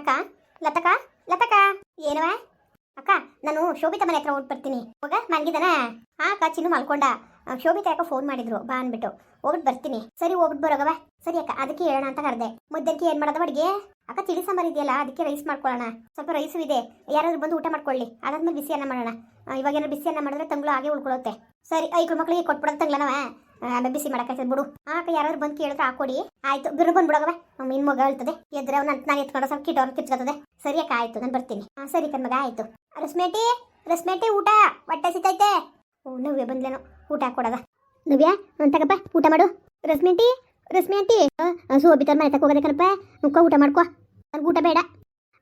ಅಕ್ಕ ಲತಕ ಲತಕ. ಏನವ ಅಕ್ಕ, ನಾನು ಶೋಭಿತ ಮನೆ ಹತ್ರ ಬರ್ತೀನಿ ಹೋಗ ಮನ್ಗಿದಾನ ಹಾ ಅಕ್ಕ, ಚಿನ್ನು ಮಲ್ಕೊಂಡ. ಶೋಭಿತ ಯಾಕ ಫೋನ್ ಮಾಡಿದ್ರು, ಬಾ ಅಂದ್ಬಿಟ್ಟು. ಹೋಗ್ಬಿಟ್ಟು ಬರ್ತೀನಿ. ಸರಿ ಹೋಗ್ಬಿಟ್ಟು ಬರೋಗವ. ಸರಿ, ಅಕ್ಕ, ಅದಕ್ಕೆ ಹೇಳೋಣ ಅಂತ ಕರೆದೆ. ಮುದ್ದಕ್ಕೆ ಏನ್ ಮಾಡೋದ ಅಡಿಗೆ? ಅಕ್ಕ ತಿಳಿ ಸಾಂಬಾರ್ ಇದೆಯಲ್ಲ, ಅದಕ್ಕೆ ರೈಸ್ ಮಾಡ್ಕೊಳ್ಳೋಣ. ಸ್ವಲ್ಪ ರೈಸು ಇದೆ. ಯಾರಾದ್ರೂ ಬಂದು ಊಟ ಮಾಡ್ಕೊಳ್ಳಿ. ಅದಾದ್ಮೇಲೆ ಬಿಸಿ ಅನ್ನ ಮಾಡೋಣ. ಇವಾಗ ಏನಾದ್ರು ಬಿಸಿ ಅನ್ನ ಮಾಡಿದ್ರೆ ತಂಗ್ಳು ಹಾಗೆ ಉಳ್ಕೊಳ್ಳುತ್ತೆ ಸರಿ, ಐದು ಮಕ್ಳಿಗೆ ಕೊಟ್ಬಿಡೋದು ತಂಗ್ಲನವ ಆಮೇಲೆ ಬಿಸಿ ಮಾಡಕ್ಕೆ ಬಿಡು. ಆಕ ಯಾರು ಬಂದು ಕೇಳಿದ್ರೆ ಹಾಕೊಡಿ ಆಯ್ತು ಬಿರು ಬಂದ್ಬಿಡೋಗವ ಇನ್ ಮಗ ಹೇಳ್ತದೆ. ಎದ್ರೆ ಅವ್ನ ನಾನು ಎತ್ಕೊಂಡು ಸ್ವಲ್ಪ ಕಿಟ್ಟ ಕಿಚ್ಕೊತದೆ ಸರಿ ಅಕ್ಕ, ಆಯ್ತು, ನಾನು ಬರ್ತೀನಿ. ಹಾ ಸರಿ ಕಣ್ಮಗ ಆಯ್ತು. ರಸ್ಮೇಟಿ ರಸ್ಮೇಟಿ ಊಟ. ಹೊಟ್ಟೆ ಸಿತೈತೆ ಓ, ನವ್ಯ ಬಂದ್ಲೇನು. ಊಟ ಹಾಕೊಡದ ನವ್ಯ ತಗಪ್ಪ, ಊಟ ಮಾಡು. ರಸ್ಮೇಟಿ ರಸ್ಮೇಟಿ ಸೋಬಿತರ ಮನೆ ತಕ ಹೋಗದೆ ಕಣಪ್ಪ. ನುಕ್ಕ ಊಟ ಮಾಡ್ಕೋ. ನನ್ಗೆ ಊಟ ಬೇಡ.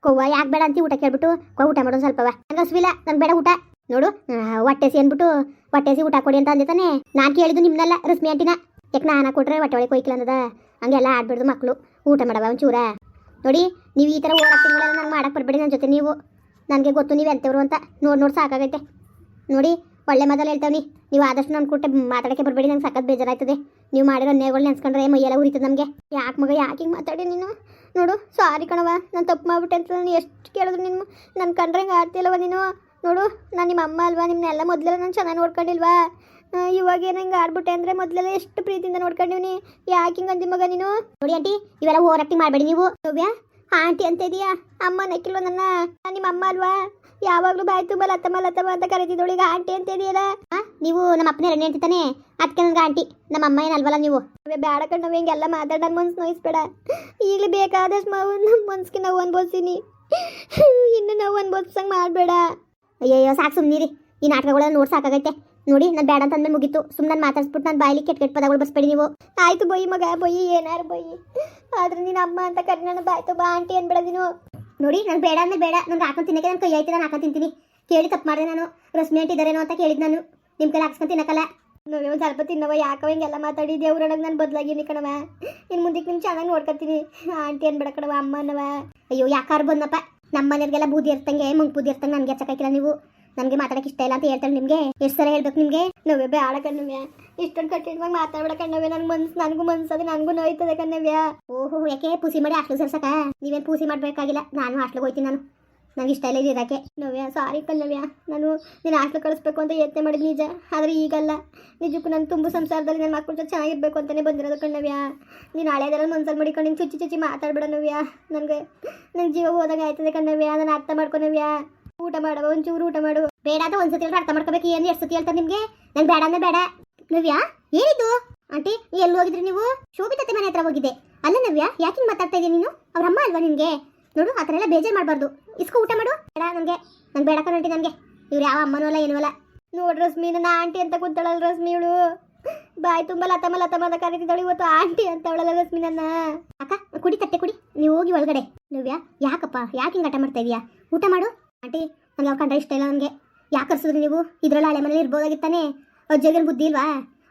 ಕೊವ್ವ, ಯಾಕೆ ಬೇಡ ಅಂತ ಊಟ ಕೇಳ್ಬಿಟ್ಟು, ಕೊ, ಊಟ ಮಾಡೋದು ಸ್ವಲ್ಪವ ನನಗೆ ಹಸುವಿಲ್ಲ, ನಂಗೆ ಬೇಡ ಊಟ. ನೋಡು ಹೊಟ್ಟೆಸಿ ಅಂದ್ಬಿಟ್ಟು, ಹೊಟ್ಟೆಸಿ ಊಟ ಕೊಡಿ ಅಂತ ಅಂದಿತಾನೆ ನಾನು ಕೇಳಿದ್ದು ನಿಮ್ಮನ್ನೆಲ್ಲ ರಶ್ಮಿ ಆಂಟಿನ. ಯಾಕೆ ನಾನು ಕೊಟ್ಟರೆ ಹೊಟ್ಟೆ ಒಳಗೆ ಕೊಯ್ಕಿಲ್ಲ ಅನ್ನದ? ಹಂಗೆಲ್ಲ ಆಡ್ಬಿಡ್ದು ಮಕ್ಕಳು ಊಟ ಮಾಡವ ಒಂಚೂರ. ನೋಡಿ, ನೀವು ಈ ಥರ ಓಡಾಟ ತಿಂಗಳೆಲ್ಲ ನಾನು ಮಾಡಕ್ಕೆ ಬರಬೇಡಿ ನನ್ನ ಜೊತೆ ನೀವು. ನನಗೆ ಗೊತ್ತು ನೀವು ಎಂತವ್ರು ಅಂತ. ನೋಡಿ ನೋಡಿ ಸಾಕಾಗೈತೆ. ನೋಡಿ, ಒಳ್ಳೆ ಮೊದಲು ಹೇಳ್ತಾವ್ನಿ. ನೀವು ಆದಷ್ಟು ನನ್ನ ಕೊಟ್ಟೆ ಮಾತಾಡಕ್ಕೆ ಬರಬೇಡಿ, ನಂಗೆ ಸಖತ್ ಬೇಜಾರಾಯ್ತದೆ ನೀವು ಮಾಡಿರೋ ನೇಗಳು ನೆನ್ಸ್ಕೊಂಡ್ರೆ ಮೈಯೆಲ್ಲ ಉರಿತದೆ ನಮಗೆ. ಯಾಕೆ ಮಗ, ಯಾಕೆ ಹಿಂಗೆ ಮಾತಾಡಿ ನೀನು? ನೋಡು, ಸಾರಿ ಕಣವ ನಾನು ತಪ್ಪು ಮಾಡ್ಬಿಟ್ಟೆ ಅಂತ ನಾನು ಎಷ್ಟು ಕೇಳಿದ್ರು ನಿಮ್ಮ ನನ್ನ ಕಂಡ್ರೆ ಹಿಂಗೆ ಆಡ್ತಿಲ್ಲವ ನೀನು. ನೋಡು ನಾನು ನಿಮ್ಮ ಅಮ್ಮ ಅಲ್ವಾ? ನಿಮ್ಮನ್ನೆಲ್ಲ ಮೊದಲೆಲ್ಲ ನಾನು ಚೆನ್ನಾಗಿ ನೋಡ್ಕೊಂಡಿಲ್ವಾ? ಇವಾಗ ಏನು ಹಿಂಗೆ ಆಡ್ಬಿಟ್ಟೆ ಅಂದರೆ ಮೊದಲೆಲ್ಲ ಎಷ್ಟು ಪ್ರೀತಿಯಿಂದ ನೋಡ್ಕೊಂಡಿವ್ನಿ ಯಾಕೆ ಹಿಂಗೆ ಅಂದಿ ಮಗ ನೀನು? ನೋಡಿ ಆಂಟಿ ಇವೆಲ್ಲ ಹೋರಾಟಿ ಮಾಡಬೇಡಿ ನೀವು. ನವ್ಯ? ಆಂಟಿ ಅಂತ ಇದೆಯಾ? ಅಮ್ಮ ನೆಕ್ಕಿಲ್ವ ನನ್ನ? ನಾನು ನಿಮ್ಮ ಅಮ್ಮ ಅಲ್ವಾ? ಯಾವಾಗಲೂ ಬಾಯ್ತು ತುಂಬ ಲತ್ತಮ್ಮ ಲತ್ತಮ್ಮ ಅಂತ ಕರೀತಿದ್ದಳು. ಈಗ ಆಂಟಿ ಅಂತ ಇದೆಯಲ್ಲ? ನೀವು ನಮ್ಮ ಅಪ್ಪನೇ ರೆಡಿ ಅಂತಿದ್ದಾನೆ. ಅದಕ್ಕೆ ನನಗೆ ಆಂಟಿ ನಮ್ಮ ಅಮ್ಮ ಏನಲ್ವಲ್ಲ ನೀವು? ಅವೇ ಬೇಡ ನಾವು ಹಿಂಗೆಲ್ಲ ಮಾತಾಡ ನನ್ನ ಮನ್ಸು ನೋಯಿಸ್ಬೇಡ. ಈಗಲೇ ಬೇಕಾದಷ್ಟು ನಮ್ಮ ಮನ್ಸಿಗೆ ನಾವು ಅನ್ಬೋಸ್ತೀನಿ ಇನ್ನು ನಾವು ಅನ್ಬೋಸಂಗೆ ಮಾಡಬೇಡ. ಅಯ್ಯಯ್ಯೋ, ಸಾಕು ಸುಮ್ಮನಿರಿ ಈ ನಾಟಕಗಳೆಲ್ಲ ನೋಡ್ ಸಾಕಾಗೈತೆ. ನೋಡಿ, ನಾನು ಬೇಡ ಅಂತ ಮುಗೀತು. ನಾನು ಮಾತಾಡ್ಸ್ಬಿಟ್ಟು ನಾನು ಬಾಯಲ್ಲಿ ಕೆಟ್ಟ ಕೆಟ್ಟ ಪದಗಳು ಬಸ್ಬೇಡಿ ನೀವು. ಆಯ್ತು ಬೊಯ್ ಮಗ, ಬೊಯ್, ಏನಾರು ಬೊಯ್. ಆದ್ರೆ ನೀನು ಅಮ್ಮ ಅಂತ ಕರಿ ನಾನು ಬಾಯ್ತು, ಬಾ ಆಂಟಿ ಅನ್ಬೇಡ ನೀನು. ನೋಡಿ, ನಾನು ಬೇಡ ಅಂದ್ರೆ ಬೇಡ. ನಾನು ಹಾಕೊಂಡು ತಿನ್ನಕ್ಕೆ ನಾನು ಕೈ ಆಯ್ತು ನಾನು ಹಾಕೊಂಡು ತಿಂತೀನಿ. ಕೇಳಿ ತಪ್ಪು ಮಾಡಿದೆ ನಾನು. ರಶ್ಮಿ ಆಂಟಿ ಇದ್ದಾರೇನೋ ಅಂತ ಕೇಳಿದ್ ನಾನು. ನಿಮ್ಮ ಕೈ ಹಾಕ್ಸ್ಕೊಂಡು ತಿನ್ನಕಲ್ಲ ನೋಡಿ ಒಂದು ಸ್ವಲ್ಪ ತಿನ್ನವ, ಯಾಕವ ಹಿಂಗೆಲ್ಲ ಮಾತಾಡಿ ದೇವ್ರೊಳಗೆ ನಾನು ಬದಲಾಗಿನಿ ಕಣವ ಇನ್ನು ಮುಂದಕ್ಕೆ ನಿಮ್ಗೆ ಚೆನ್ನಾಗಿ ನೋಡ್ಕೊತೀನಿ ಆಂಟಿ ಅನ್ಬೇಡ ಕಣವ ಅಮ್ಮ ಅನ್ನವ ಅಯ್ಯೋ, ಯಾಕಾರ ಬಂದಪ್ಪ ನಮ್ಮ ಮನೆಯವ್ರಿಗೆಲ್ಲ ಬೂದಿ ಇರ್ತಂಗೆ ಮುಂಗ್ ಬೂದಿ ಇರ್ತಂಗೆ ನನಗೆ ಹಚ್ಚಕ್ಕಾಗಿಲ್ಲ ನೀವು. ನನಗೆ ಮಾತಾಡಕ್ಕೆ ಇಷ್ಟ ಇಲ್ಲ ಅಂತ ಹೇಳ್ತಾರೆ ನಿಮಗೆ. ಎಷ್ಟು ಸಲ ಹೇಳ್ಬೇಕು ನಿಮಗೆ? ನೋವೇ ಬೇಡ ಕಣ್ಣವ್ಯ. ಇಷ್ಟೊಂದು ಕಠಿಣವಾಗಿ ಮಾತಾಡ್ಬೇಡ ಕಣ್ಣವ್ಯ. ನನ್ನ ಮನ್ಸು ನನಗೂ ಮನ್ಸದೆ ನನಗೂ ನೋಯ್ತದೆ ಕಣ್ಣವ್ಯ. ಓಹೋ ಯಾಕೆ? ಪೂಸಿ ಮಾಡಿ ಹಾಸ್ಟ್ಲು ಸರ್ಸಕ? ನೀವೇನು ಪೂಸಿ ಮಾಡಬೇಕಾಗಿಲ್ಲ. ನಾನು ಹಾಸ್ಟ್ಲಿಗೆ ಹೋಯ್ತೀನಿ ನಾನು. ನಂಗೆ ಇಷ್ಟ ಇಲ್ಲ ಇರೋಕ್ಕೆ ನವ್ಯ ಸಾರಿ ಪಲ್ಲವ್ಯ ನಾನು ನೀನು ಹಾಸ್ಟೆಲ್ ಕಳಿಸ್ಬೇಕು ಅಂತ ಯತ್ನ ಮಾಡಿದ್ ನಿಜ. ಆದರೆ ಈಗಲ್ಲ. ನಿಜಕ್ಕೂ ನಾನು ತುಂಬ ಸಂಸಾರದಲ್ಲಿ ನನ್ನ ಮಕ್ಕಳು ಜೊತೆ ಚೆನ್ನಾಗಿರ್ಬೇಕು ಅಂತಲೇ ಬಂದಿರೋದು ಕಣ್ಣವ್ಯ ನೀನು ಹಳೆದರಲ್ಲಿ ಮನ್ಸಲ್ಲಿ ಮಾಡಿಕೊಂಡು ನೀನು ಚುಚ್ಚಿ ಚುಚ್ಚಿ ಮಾತಾಡ್ಬೇಡ ನವ್ಯ. ನನಗೆ ನನ್ನ ಜೀವ ಹೋದಾಗ ಆಯ್ತದೆ ಕಣ್ಣವ್ಯ ನಾನು ಅರ್ಥ ಮಾಡ್ಕೊನವ್ಯ ಊಟ ಮಾಡುವ, ಒಂಚೂರು ಊಟ ಮಾಡು ಬೇಡ ಅಂತ ಒಂದ್ಸತಿ ಅರ್ಥ ಮಾಡ್ಕೋಬೇಕು. ಏನು ಎಷ್ಟು ಸತಿ ಹೇಳ್ತಾರೆ ನಿಮಗೆ? ನಂಗೆ ಬೇಡ ಅಂದ್ರೆ ಬೇಡ. ನವ್ಯ, ಏನಿದು? ಆಂಟಿ, ಎಲ್ಲಿ ಹೋಗಿದ್ರಿ ನೀವು? ಶೋಭಿತತೆ ಮನೆ ಹತ್ರ ಹೋಗಿದ್ದೆ. ಅಲ್ಲ ನವ್ಯ, ಯಾಕೆ ಮಾತಾಡ್ತಾ ಇದೀನಿ ನೀನು? ಅವ್ರ ಅಮ್ಮ ಅಲ್ವಾ ನಿನಗೆ? ನೋಡು, ಆ ಥರ ಎಲ್ಲ ಬೇಜಾರು ಮಾಡಬಾರ್ದು. ಇಸ್ಕೊ ಊಟ ಮಾಡು. ಬೇಡ ನನಗೆ ನಂಗೆ ಬೇಡ ನೋಡಿ ನನಗೆ ಇವ್ರು ಯಾವ ಅಮ್ಮನೂ ಅಲ್ಲ, ಏನೂ ಅಲ್ಲ. ನೋಡಿ ರಶ್ಮಿ, ನನ್ನ ಆಂಟಿ ಅಂತ ಕೂತಾಳಲ್ಲ ರಶ್ಮಿ ಇವಳು. ಬಾಯ್ ತುಂಬ ಲತಮ್ಮ ಲತಮ್ಮ ಅಂತ ಕರೀತಿದ್ದಾಳು ಇವತ್ತು ಆಂಟಿ ಅಂತ ಅವಳಲ್ಲ ರಶ್ಮಿ ನನ್ನ. ಅಕ್ಕ, ಕುಡಿ ತಟ್ಟೆ, ಕುಡಿ. ನೀವು ಹೋಗಿ ಒಳಗಡೆ. ನೋವ್ಯಾ ಯಾಕಪ್ಪ? ಯಾಕೆ ಹಿಂಗೆ ಆಟ ಮಾಡ್ತಾ ಇದೀಯಾ? ಊಟ ಮಾಡು. ಆಂಟಿ ನನಗೆ ಅವ್ರು ಕಂಡ್ರೆ ಇಷ್ಟ ಇಲ್ಲ ನನಗೆ ಯಾಕೆ ಕರ್ಸಿದ್ರಿ ನೀವು? ಇದ್ರಲ್ಲಿ ಹಳೆ ಮನೇಲಿ ಇರ್ಬೋದಾಗಿತ್ತಾನೆ. ಜಗನ್ ಬುದ್ಧಿ ಇಲ್ವಾ?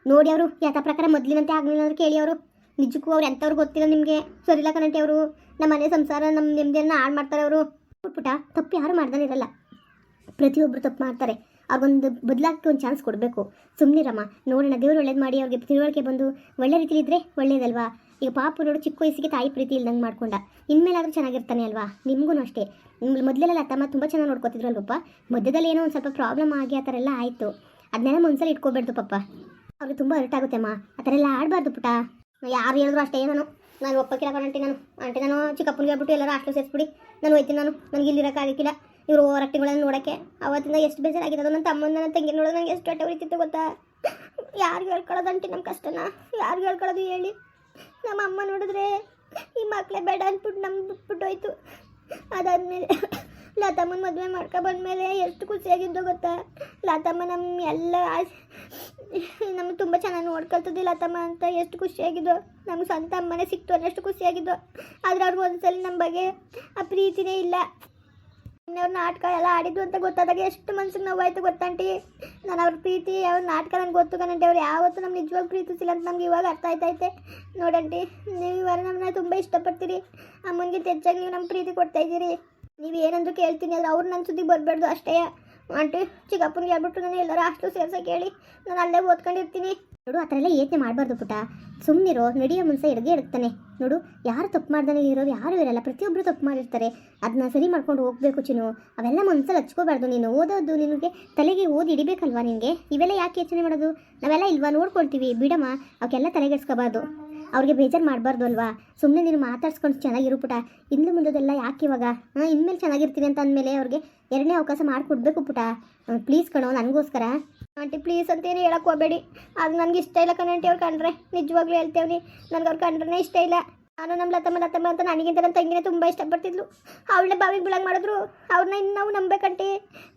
ನೋಡಿ ಅವರು ಯಥ ಪ್ರಕಾರ ಮೊದಲಿನಂತೆ ಆಗಲಿಲ್ಲ ಅಂದ್ರೆ ಕೇಳಿ ಅವರು. ನಿಜಕ್ಕೂ ಅವ್ರು ಎಂಥವ್ರು ಗೊತ್ತಿಲ್ಲ ನಿಮಗೆ? ಸರಿಲ್ಲ ಕಣಂಟಿ ಅವರು? ನಮ್ಮ ಮನೆ ಸಂಸಾರ ನಮ್ಮ ನೆಮ್ಮದಿಯನ್ನು ಹಾಳು ಮಾಡ್ತಾರೆ ಅವರು. ಪುಟ ತಪ್ಪು ಯಾರು ಮಾಡ್ದಾನಿರಲ್ಲ ಪ್ರತಿಯೊಬ್ಬರು ತಪ್ಪು ಮಾಡ್ತಾರೆ. ಅವ್ರಿಗೊಂದು ಬದಲಾಗಕ್ಕೆ ಒಂದು ಚಾನ್ಸ್ ಕೊಡಬೇಕು. ಸುಮ್ಮನಿರಮ್ಮ ನೋಡೋಣ, ದೇವ್ರು ಒಳ್ಳೇದು ಮಾಡಿ ಅವ್ರಿಗೆ ತಿಳುವಳಿಕೆ ಬಂದು ಒಳ್ಳೆ ರೀತಿಲಿ ಇದ್ದರೆ ಒಳ್ಳೇದಲ್ವಾ? ಈಗ ಪಾಪ ನೋಡು, ಚಿಕ್ಕ ವಯಸ್ಸಿಗೆ ತಾಯಿ ಪ್ರೀತಿ ಇಲ್ದಂಗೆ ಮಾಡ್ಕೊಂಡ. ಇನ್ಮೇಲಾದರೂ ಚೆನ್ನಾಗಿರ್ತಾನೆ ಅಲ್ವಾ? ನಿಮಗೂ ಅಷ್ಟೇ. ಮೊದಲೆಲ್ಲ ತಮ್ಮ ತುಂಬ ಚೆನ್ನಾಗಿ ನೋಡ್ಕೊತಿದ್ರು ಅಲ್ವಪ್ಪ ಮಧ್ಯದಲ್ಲಿ ಏನೋ ಒಂದು ಸ್ವಲ್ಪ ಪ್ರಾಬ್ಲಮ್ ಆಗಿ ಆ ಥರ ಎಲ್ಲ ಆಯಿತು. ಅದನ್ನೆಲ್ಲ ಮನ್ಸಲ್ಲಿ ಇಟ್ಕೋಬಾರ್ದು ಪಪ್ಪ ಅವ್ರಿಗೆ ತುಂಬ ಹರ್ಟ್ ಆಗುತ್ತೆಮ್ಮ ಆ ಥರ ಎಲ್ಲ ಆಡಬಾರ್ದು ಪುಟ ಯಾರು ಹೇಳಿದ್ರು ಅಷ್ಟೇ ನಾನು. ನಾನು ಒಪ್ಪಕ್ಕಿಲ್ಲ ಕಣಂಟಿ ನಾನು. ಆಂಟಿ ನಾನು ಚಿಕ್ಕಪ್ಪನಿಗೆ ಹೇಳ್ಬಿಟ್ಟು ಎಲ್ಲರೂ ಹಾಸ್ಟೆಲ್ ಸೇರಿಸ್ಬಿಡಿ. ನಾನು ಹೋಯ್ತೀನಿ ನಾನು. ನನಗೆ ಇಲ್ಲಿ ಇರೋಕ್ಕಾಗಕ್ಕಿಲ್ಲ ಇವರು ಹೋರಾಟಗಳನ್ನು ನೋಡೋಕ್ಕೆ. ಅವತ್ತಿಂದ ಎಷ್ಟು ಬೇಜಾರಾಗಿರೋದು ನನ್ನ ತಮ್ಮನ ನನ್ನ ತಂಗಿ ನೋಡೋದು ನನಗೆ ಎಷ್ಟು ಹೊಟ್ಟೆ ಹೊಡಿತಿತ್ತು ಗೊತ್ತಾ? ಯಾರು ಹೇಳ್ಕೊಳ್ಳೋದು ಅಂಟಿ ನಮ್ಮ ಕಷ್ಟನ? ಯಾರು ಹೇಳ್ಕೊಳ್ಳೋದು ಹೇಳಿ? ನಮ್ಮ ಅಮ್ಮ ನೋಡಿದ್ರೆ ಈ ಮಕ್ಕಳೇ ಬೇಡ ಅಂದ್ಬಿಟ್ಟು ನಮ್ಮ ಬಿಟ್ಬಿಟ್ಟು ಹೋಯ್ತು ಅದಾದಮೇಲೆ ಲತಮ್ಮನ ಮದುವೆ ಮಾಡ್ಕೊ ಬಂದಮೇಲೆ ಎಷ್ಟು ಖುಷಿಯಾಗಿದ್ದು ಗೊತ್ತಾ? ಲತಮ್ಮ ನಮ್ಮ ಎಲ್ಲ ನಮ್ಗೆ ತುಂಬ ಚೆನ್ನಾಗಿ ನೋಡ್ಕೊಳ್ತದೆ ತಮ್ಮ ಅಂತ ಎಷ್ಟು ಖುಷಿಯಾಗಿದ್ದು ನಮ್ಗೆ ಸ್ವಂತ ಅಮ್ಮನೇ ಸಿಕ್ತು ಅನ್ನೋಷ್ಟು ಖುಷಿಯಾಗಿದ್ದು ಆದ್ರೆ ಅವ್ರಿಗೆ ಒಂದ್ಸಲ ನಮ್ಮ ಬಗ್ಗೆ ಆ ಪ್ರೀತಿನೇ ಇಲ್ಲ. ಅವ್ರ ನಾಟಕ ಎಲ್ಲ ಆಡಿದ್ದು ಅಂತ ಗೊತ್ತಾದಾಗ ಎಷ್ಟು ಮನ್ಸಿಗೆ ನೋವಾಯ್ತು ಗೊತ್ತಂಟಿ ನಾನು ಅವ್ರ ಪ್ರೀತಿ, ಅವ್ರ ನಾಟಕ ನನಗೆ ಗೊತ್ತು ಕಣಂಟಿ ಅವ್ರು ಯಾವತ್ತು ನಮ್ಗೆ ನಿಜವಾಗಿ ಪ್ರೀತಿಸಿಲ್ಲ ಅಂತ ನಮ್ಗೆ ಇವಾಗ ಅರ್ಥ ಆಯ್ತೈತೆ ನೋಡಂಟಿ ನೀವು ಇವಾಗ ನಮ್ಮನ್ನ ತುಂಬ ಇಷ್ಟಪಡ್ತೀರಿ. ಅಮ್ಮನಿಗೆ ಹೆಚ್ಚಾಗಿ ನೀವು ನಮ್ಮ ಪ್ರೀತಿ ಕೊಡ್ತಾ ಇದ್ದೀರಿ. ನೀವು ಏನಂದ್ರು ಕೇಳ್ತೀನಿ, ಆದ್ರೆ ಅವ್ರು ನನ್ನ ಸುದ್ದಿ ಬರಬಾರ್ದು ಅಷ್ಟೇ. ಆಂಟಿ, ಚಿಕ್ಕಪ್ಪನಿಗೆ ಹೇಳ್ಬಿಟ್ಟು ನಾನು ಎಲ್ಲರೂ ಅಷ್ಟು ಸೇರ್ಸಕ್ಕೆ ಹೇಳಿ. ನಾನು ಅಲ್ಲೇ ಓದ್ಕೊಂಡಿರ್ತೀನಿ. ನೋಡು, ಆ ಥರ ಎಲ್ಲ ಯೋಚನೆ ಮಾಡಬಾರ್ದು ಪುಟ ಸುಮ್ಮನಿರೋ ನಡೆಯೋ ಮುಂಚೆ ಎಡಗೆ ಇರ್ತಾನೆ ನೋಡು, ಯಾರು ತಪ್ಪು ಮಾಡ್ದಾನೆ ಇರೋರು ಯಾರು ಇರಲ್ಲ ಪ್ರತಿಯೊಬ್ಬರು ತಪ್ಪು ಮಾಡಿರ್ತಾರೆ. ಅದನ್ನ ಸರಿ ಮಾಡ್ಕೊಂಡು ಹೋಗ್ಬೇಕು ಚಿನ್ನು. ಅವೆಲ್ಲ ಮನ್ಸಲ್ಲಿ ಹಚ್ಕೋಬಾರ್ದು. ನೀನು ಓದೋದು ನಿನಗೆ ತಲೆಗೆ ಓದಿ ಇಡಬೇಕಲ್ವಾ ನಿನಗೆ? ಇವೆಲ್ಲ ಯಾಕೆ ಯೋಚನೆ ಮಾಡೋದು? ನಾವೆಲ್ಲ ಇಲ್ವಾ ನೋಡ್ಕೊಳ್ತೀವಿ, ಬಿಡಮ್ಮ. ಅವಕ್ಕೆಲ್ಲ ತಲೆಗೆಡ್ಸ್ಕೋಬಾರ್ದು. ಅವ್ರಿಗೆ ಬೇಜಾರು ಮಾಡಬಾರ್ದು ಅಲ್ವಾ ಸುಮ್ಮನೆ ನೀನು ಮಾತಾಡ್ಸ್ಕೊಂಡು ಚೆನ್ನಾಗಿರು ಪುಟ. ಇನ್ನು ಮುಂದೆಲ್ಲ ಯಾಕೆ ಇವಾಗ? ಹಾಂ, ಇನ್ಮೇಲೆ ಚೆನ್ನಾಗಿರ್ತೀವಿ ಅಂತ ಅಂದಮೇಲೆ ಅವ್ರಿಗೆ ಎರಡನೇ ಅವಕಾಶ ಮಾಡಿಕೊಡ್ಬೇಕು ಪುಟ. ಪ್ಲೀಸ್ ಕಣೋ, ನನಗೋಸ್ಕರ. ಆಂಟಿ ಪ್ಲೀಸ್ ಅಂತ ಏನು ಹೇಳಕ್ಕೆ ಹೋಗಬೇಡಿ. ಅದು ನನಗೆ ಇಷ್ಟ ಇಲ್ಲ ಕಣಂಟಿ ಅವ್ರು ಕಂಡ್ರೆ. ನಿಜವಾಗ್ಲೂ ಹೇಳ್ತೇವ್ರಿ ನನಗೆ ಅವ್ರು ಕಂಡ್ರೆ ಇಷ್ಟ ಇಲ್ಲ. ನಾನು ನಮ್ಮ ಲತಮ್ಮ ಲತಮ್ಮ ಅಂತ ನನಗಿಂತ ನನ್ನ ತಂಗಿನೇ ತುಂಬ ಇಷ್ಟಪಡ್ತಿದ್ಲು. ಅವಳನ್ನ ಬಾವಿಗೆ ಬೀಳಂಗೆ ಮಾಡಿದ್ರು. ಅವ್ರನ್ನ ಇನ್ನು ನಾವು ನಂಬೇಕಂಟಿ.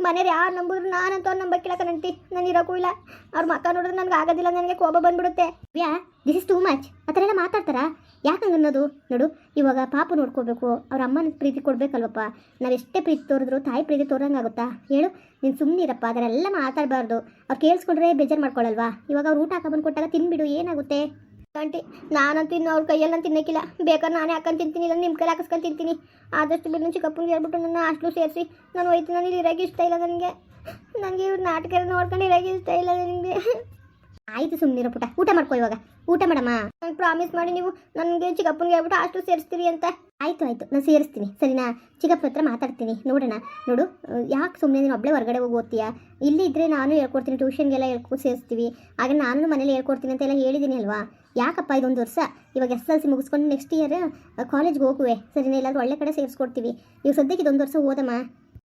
ಮನೆಯವ್ರು ಯಾರು ನಂಬಿದ್ರು ನಾನಂತೂ ಅವ್ರು ನಂಬಕ್ಕಿಲ್ಲ ಕಣಂಟಿ. ನಾನು ಇರೋಕ್ಕೂ ಇಲ್ಲ. ಅವ್ರ ಮಕ್ಕ ನೋಡಿದ್ರೆ ನನಗೆ ಆಗೋದಿಲ್ಲ, ನನಗೆ ಕೋಪ ಬಂದ್ಬಿಡುತ್ತೆ. ವ್ಯಾ ದಿಸ್ ಇಸ್ ಟೂ ಮಚ್ ಆ ಥರ ಎಲ್ಲ ಮಾತಾಡ್ತಾರಾ? ಯಾಕೆ ಹಂಗೆ ಅನ್ನೋದು ನೋಡು, ಇವಾಗ ಪಾಪ ನೋಡ್ಕೋಬೇಕು. ಅವ್ರ ಅಮ್ಮನ ಪ್ರೀತಿ ಕೊಡಬೇಕಲ್ವಪ್ಪ. ನಾವು ಎಷ್ಟೇ ಪ್ರೀತಿ ತೋರಿದ್ರು ತಾಯಿ ಪ್ರೀತಿ ತೋರಂಗಾಗುತ್ತಾ ಹೇಳು, ನೀನು ಸುಮ್ಮನಿರಪ್ಪ ಅದನ್ನೆಲ್ಲ ಮಾತಾಡಬಾರ್ದು. ಅವ್ರು ಕೇಳಿಸ್ಕೊಂಡ್ರೆ ಬೇಜಾರು ಮಾಡ್ಕೊಳ್ಳಲ್ವಾ ಇವಾಗ ಅವ್ರು ಊಟ ಹಾಕೊಂಡ್ ಕೊಟ್ಟಾಗ ತಿನ್ಬಿಡು, ಏನಾಗುತ್ತೆ? ಆಂಟಿ, ನಾನಂತೂ ಇನ್ನು ಅವ್ರ ಕೈಯಲ್ಲಿ ನಾನು ತಿನ್ನಕ್ಕಿಲ್ಲ. ಬೇಕಾದ್ರೆ ನಾನೇ ಹಾಕೊಂಡು ತಿಂತೀನಿ, ಇಲ್ಲ ನಿಮ್ಮ ಕೈಲಿ ಹಾಕಿಸ್ಕೊಂಡು ತಿಂತೀನಿ. ಆದಷ್ಟು ಬಿಟ್ಟು ಚಿಕ್ಕಪ್ಪನಿಗೆ ಹೇಳ್ಬಿಟ್ಟು ನನ್ನ ಹಾಸ್ಟ್ಲು ಸೇರಿಸಿ. ನಾನು ಹೋಯ್ತು, ನಾನು ಇಲ್ಲಿ ಇಷ್ಟ ಇಲ್ಲ ನನಗೆ. ನನಗೆ ಇವ್ರು ನಾಟಕ ನೋಡ್ಕೊಂಡು ಇರೋಕೆ ಇಷ್ಟ ಇಲ್ಲ ನನಗೆ. ಆಯಿತು ಸುಮ್ಮನಿರೋ ಪುಟ ಊಟ ಮಾಡ್ಕೋ ಇವಾಗ. ಊಟ ಮಾಡಮ್ಮ. ನಾನು ಪ್ರಾಮಿಸ್ ಮಾಡಿ ನೀವು ನನಗೆ ಚಿಕ್ಕಪ್ಪನಿಗೆ ಹೇಳ್ಬಿಟ್ಟು ಅಷ್ಟು ಸೇರಿಸ್ತೀರಿ ಅಂತ. ಆಯಿತು ಆಯಿತು, ನಾನು ಸೇರಿಸ್ತೀನಿ. ಸರಿನಾ? ಚಿಕ್ಕಪ್ಪ ಹತ್ರ ಮಾತಾಡ್ತೀನಿ. ನೋಡೋಣ. ನೋಡು, ಯಾಕೆ ಸುಮ್ಮನೆ ನೀನು ಒಬ್ಬಳೇ ಹೊರಗಡೆ ಹೋಗಿ ಓದ್ತೀಯಾ? ಇಲ್ಲಿ ಇದ್ದರೆ ನಾನು ಹೇಳ್ಕೊಡ್ತೀನಿ ಟ್ಯೂಷನ್ಗೆಲ್ಲ ಹೇಳ್ಕೊ ಸೇರಿಸ್ತೀವಿ. ಆಗ ನಾನು ಮನೇಲಿ ಹೇಳ್ಕೊಡ್ತೀನಿ ಅಂತೆಲ್ಲ ಹೇಳಿದ್ದೀನಿ ಅಲ್ವಾ? ಯಾಕಪ್ಪ ಇದೊಂದು ವರ್ಷ? ಇವಾಗ ಎಸ್ ಎಲ್ ಸಿ ಮುಗಿಸ್ಕೊಂಡು ನೆಕ್ಸ್ಟ್ ಇಯರ್ ಕಾಲೇಜ್ಗೆ ಹೋಗುವೆ. ಸರಿನಾ? ಎಲ್ಲಾದರೂ ಒಳ್ಳೆ ಕಡೆ ಸೇರಿಸ್ಕೊಡ್ತೀವಿ. ಇವಾಗ ಸದ್ಯಕ್ಕೆ ಇದೊಂದು ವರ್ಷ ಓದಮ್ಮ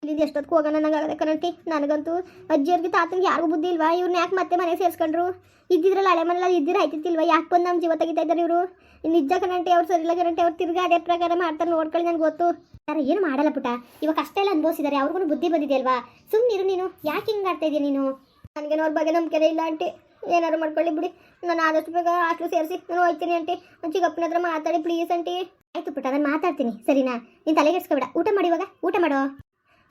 ಇಲ್ಲಿ ಎಷ್ಟೊತ್ತಿಗೆ ಹೋಗೋಣ ನಂಗಾಗದೆ ಕಣಂಟಿ ನನಗಂತೂ ಅಜ್ಜಿಯವ್ರಿಗೆ ತಾತನಿಗೆ ಯಾರಿಗೂ ಬುದ್ಧಿ ಇಲ್ವಾ? ಇವ್ರನ್ನ ಯಾಕೆ ಮತ್ತೆ ಮನೆಗೆ ಸೇರಿಸ್ಕೊಂಡ್ರು? ಇದ್ದಿದ್ರಲ್ಲ ಹಳೆ ಮನೇಲಿ ಇದ್ದಿರ ಆಯ್ತಿತ್ತಿಲ್ವಾ ಯಾಕೆ ಬಂದು ನಮ್ಮ ಜೀವ ತೆಗಿತಾ ಇದ್ದಾರೆ ಇವರು? ನಿಜ ಕಣಂಟಿ ಅವ್ರು ಸರಿ ಇಲ್ಲ ಕಣಂಟಿ ಅವ್ರು ತಿರ್ಗಾ ಅದೇ ಪ್ರಕಾರ ಮಾಡ್ತಾರೆ ನೋಡ್ಕೊಳ್ಳಿ ನನಗೆ ಗೊತ್ತು. ಯಾರು, ಏನು ಮಾಡಲ್ಲ ಪುಟ ಇವಾಗ ಅಷ್ಟೇ ಎಲ್ಲ ಅನುಭವಿಸಿದ್ದಾರೆ. ಅವ್ರಿಗೂ ಬುದ್ಧಿ ಬಂದಿದೆ ಅಲ್ವಾ? ಸುಮ್ಮನಿರು ನೀನು. ಯಾಕೆ ಹಿಂಗೆ ಆಡ್ತಾ ಇದೀಯ ನೀನು? ನನಗೆ ಅವ್ರ ಬಗ್ಗೆ ನಂಬಿಕೆ ಇಲ್ಲ, ಆಂಟಿ. ಏನಾದ್ರು ಮಾಡ್ಕೊಳ್ಳಿ ಬಿಡಿ. ನಾನು ಆದಷ್ಟು ಬೇಗ ಅಷ್ಟು ಸೇರಿಸಿ ನಾನು ಹೋಗ್ತೀನಿ ಆಂಟಿ. ಚಿಕ್ಕಪ್ಪನ ಹತ್ರ ಮಾತಾಡಿ ಪ್ಲೀಸ್ ಆಂಟಿ. ಆಯ್ತು ಪುಟ್ಟ, ನಾನು ಮಾತಾಡ್ತೀನಿ. ಸರಿನಾ? ನೀನು ತಲೆಗೆಡ್ಸ್ಕೊಬೇಡ ಊಟ ಮಾಡಿ ಇವಾಗ. ಊಟ ಮಾಡೋ.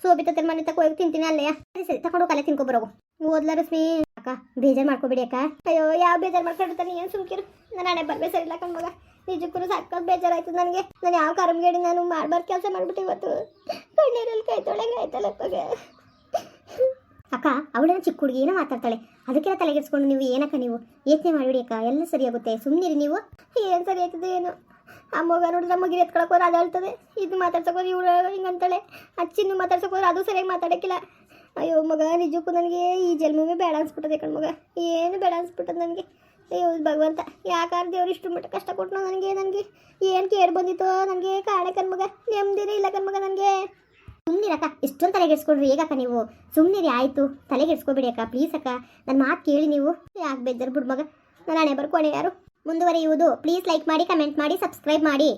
ಸೋಬಿತ ಮನೆ ತಕ ಹೋಗಿ ತಿಂತೀನಿ ಅಲ್ಲೇ ಸರಿ ಸರಿ ತಗೊಂಡು ಕಲೆ ತಿನ್ಕೊ ಬರೋಗು ಓದ್ಲ ರಶ್ಮಿ? ಅಕ್ಕ, ಬೇಜಾರು ಮಾಡ್ಕೋಬೇಡಿ ಅಕ್ಕ. ಅಯ್ಯೋ, ಯಾವ ಬೇಜಾರು ಮಾಡ್ಕೊಂಡಿರ್ತಾನೆ ಏನು ಸುಮ್ಕಿರು? ನಾನು ಹಣೆ ಬರ್ಬೇ ಸರಿ ಇಲ್ಲ ಕಣ್ಮಗ ನಿಜಕ್ಕೂ ಸಾಕಾಗಿ ಬೇಜಾರಾಯ್ತು ನನಗೆ. ನಾನು ಯಾವ ಕರ್ಮಗೇಡಿ ನಾನು ಮಾಡ್ಬಾರ್ದು ಕೆಲಸ ಮಾಡ್ಬಿಟ್ಟು ಇವತ್ತು ಕಣ್ಣೀರಲ್ಲಿ ಕೈ ತೊಳೆಗೆ ಆಯ್ತಲ್ಲ ಅಕ್ಕ ಅವಳನ್ನ ಚಿಕ್ಕ ಹುಡುಗಿ ಏನೋ ಮಾತಾಡ್ತಾಳೆ. ಅದಕ್ಕೆಲ್ಲ ತಲೆಗೆಡ್ಸ್ಕೊಂಡು ನೀವು ಏನಕ್ಕ ನೀವು? ಯೋಚನೆ ಮಾಡಿಬಿಡಿ ಅಕ್ಕ, ಎಲ್ಲ ಸರಿಯಾಗುತ್ತೆ. ಸುಮ್ಮನಿರಿ ನೀವು. ಏನು ಸರಿ ಆಯ್ತದೆ ಏನು? ಮಗ ನೋಡಿದ್ರೆ ಮಗಿನ ಎತ್ಕೊಳಕ್ಕೆ ಹೋದ್ರೆ ಅದು ಹೇಳ್ತದೆ ಇದು ಮಾತಾಡ್ಸೋಕೋದ್ರೆ ಇವಳು ಹಿಂಗಂತಾಳೆ ಅಚ್ಚಿನ್ನು ಮಾತಾಡ್ಸಕ್ ಹೋದ್ರೆ ಅದು ಸರಿಯಾಗಿ ಮಾತಾಡೋಕ್ಕಿಲ್ಲ. ಅಯ್ಯೋ ಮಗ, ನಿಜಕ್ಕೂ ನನಗೆ ಈ ಜನ್ಮವೇ ಬೇಡ ಅನ್ಸ್ಬಿಟ್ಟದೆ ಕಣ್ಮಗ ಏನು ಬೇಡ ಅನ್ಸ್ಬಿಟ್ಟದ ನನಗೆ. ಅಯ್ಯೋ ಭಗವಂತ, ಯಾಕಾರ ದೇವ್ರು ಇಷ್ಟು ಮಟ್ಟ ಕಷ್ಟ ಕೊಟ್ಟನೋ ನನಗೆ? ನನಗೆ ಏನು ಕೇರ್ ಬಂದಿತ್ತು? ನನಗೆ ಕಾಣೆ ಕಣ್ಮಗ ನೆಮ್ಮದಿನೇ ಇಲ್ಲ ಕಣ್ಮಗ ನನಗೆ. ಸುಮ್ಮನಿರಕ್ಕ ಎಷ್ಟೊಂದು ತಲೆಗೆಡ್ಸ್ಕೊಂಡ್ರಿ ಹೇಗಕ್ಕ ನೀವು? ಸುಮ್ಮನಿರಿ ಆಯಿತು. ತಲೆಗೆಡ್ಸ್ಕೊಬೇಡಿ ಅಕ್ಕ ಪ್ಲೀಸ್ ಅಕ್ಕ. ನನ್ನ ಮಾತು ಕೇಳಿ ನೀವು. ಯಾಕೆ ಬೇಜಾರು ಬಿಡು ಮಗ. ನಾನು ಬರ್ಕೊಣೆ ಯಾರು? ಮುಂದುವರಿಯುವುದು. ಪ್ಲೀಸ್ ಲೈಕ್ ಮಾಡಿ ಕಮೆಂಟ್ ಮಾಡಿ ಸಬ್ಸ್ಕ್ರೈಬ್ ಮಾಡಿ.